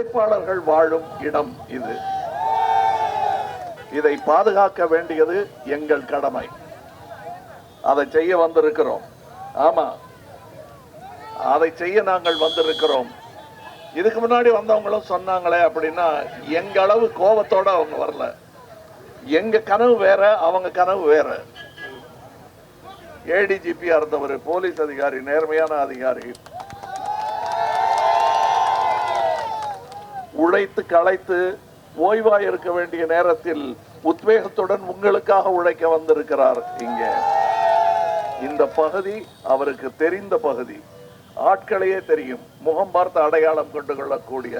உழைப்பாளர்கள் வாழும் இடம் இது. இதை பாதுகாக்க வேண்டியது எங்கள் கடமை. அதை செய்ய வந்திருக்கிறோம். ஆமா. அதை செய்ய நாங்கள் வந்திருக்கிறோம். இதுக்கு முன்னாடி வந்தவங்களும் சொன்னாங்களே அப்படின்னா எங்க அளவு கோபத்தோட அவங்க வரல. எங்க கனவு வேற அவங்க கனவு வேற. ஏடிஜிபியா இருந்தவர் போலீஸ் அதிகாரி நேர்மையான அதிகாரி. உழைத்து களைத்து ஓய்வாய் இருக்க வேண்டிய நேரத்தில் உத்வேகத்துடன் உங்களுக்காக உழைக்க வந்திருக்கிறார். இங்கே இந்த பகுதி அவருக்கு தெரிந்த பகுதி. ஆட்களையே தெரியும். முகம் பார்த்து அடையாளம் கொண்டு கொள்ளக்கூடிய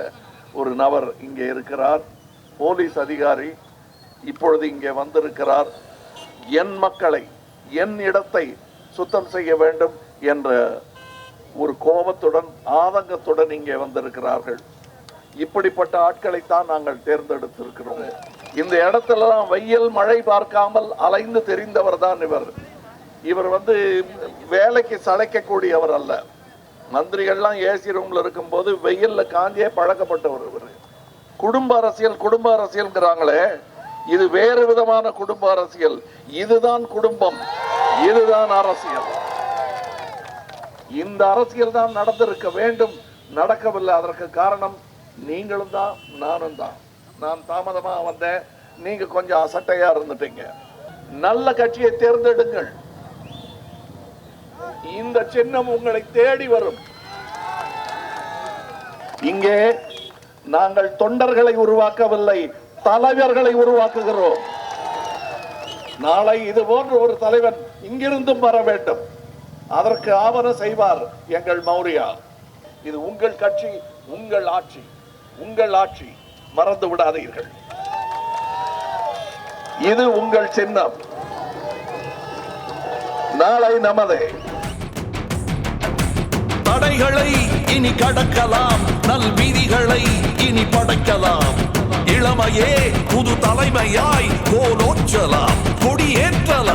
ஒரு நபர் இங்கே இருக்கிறார். போலீஸ் அதிகாரி இப்பொழுது இங்கே வந்திருக்கிறார். என் மக்களை என் இடத்தை சுத்தம் செய்ய வேண்டும் என்ற ஒரு கோபத்துடன் ஆதங்கத்துடன் இங்கே வந்திருக்கிறார்கள். இப்படிப்பட்ட ஆட்களைத்தான் நாங்கள் தேர்ந்தெடுத்திருக்கிறோம். இந்த இடத்துலலாம் வெயில் மழை பார்க்காமல் அலைந்து தெரிந்தவர் தான் இவர். இவர் வந்து வேலைக்கு சளைக்கக்கூடியவர் அல்ல. மந்திரிகள்லாம் ஏசி ரூம்ல இருக்கும்போது வெயில்ல காஞ்சே பழக்கப்பட்டவர் இவர். குடும்ப அரசியல் குடும்ப அரசியல்ங்கிறாங்களே இது வேறு விதமான குடும்ப அரசியல். இதுதான் குடும்பம் இதுதான் அரசியல். இந்த அரசியல் தான் நடந்திருக்க வேண்டும் நடக்கவில்லை. அதற்கு காரணம் நீங்களும் தான் நானும் தான். நான் தாமதமா வந்தேன். நீங்க கொஞ்சம் அசட்டையா இருந்துட்டீங்க. நல்ல கட்சியை தேர்ந்தெடுங்கள். இந்த சின்னம் உங்களை தேடி வரும். இங்கே நாங்கள் தொண்டர்களை உருவாக்கவில்லை தலைவர்களை உருவாக்குகிறோம். நாளை இது போன்ற ஒரு தலைவன் இங்கிருந்தும் வர வேண்டும். அதற்கு ஆவணம் செய்வார் எங்கள் மௌரியா. இது உங்கள் கட்சி உங்கள் ஆட்சி. உங்கள் ஆட்சி மறந்து விடாதீர்கள். இது உங்கள் சின்னம். நாளை நமதே. தடைகளை இனி கடக்கலாம். நல் விதிகளை இனி படைக்கலாம். இளமையே புது தலைமையாய் கோலோச்சலாம். கொடியேற்றலாம்.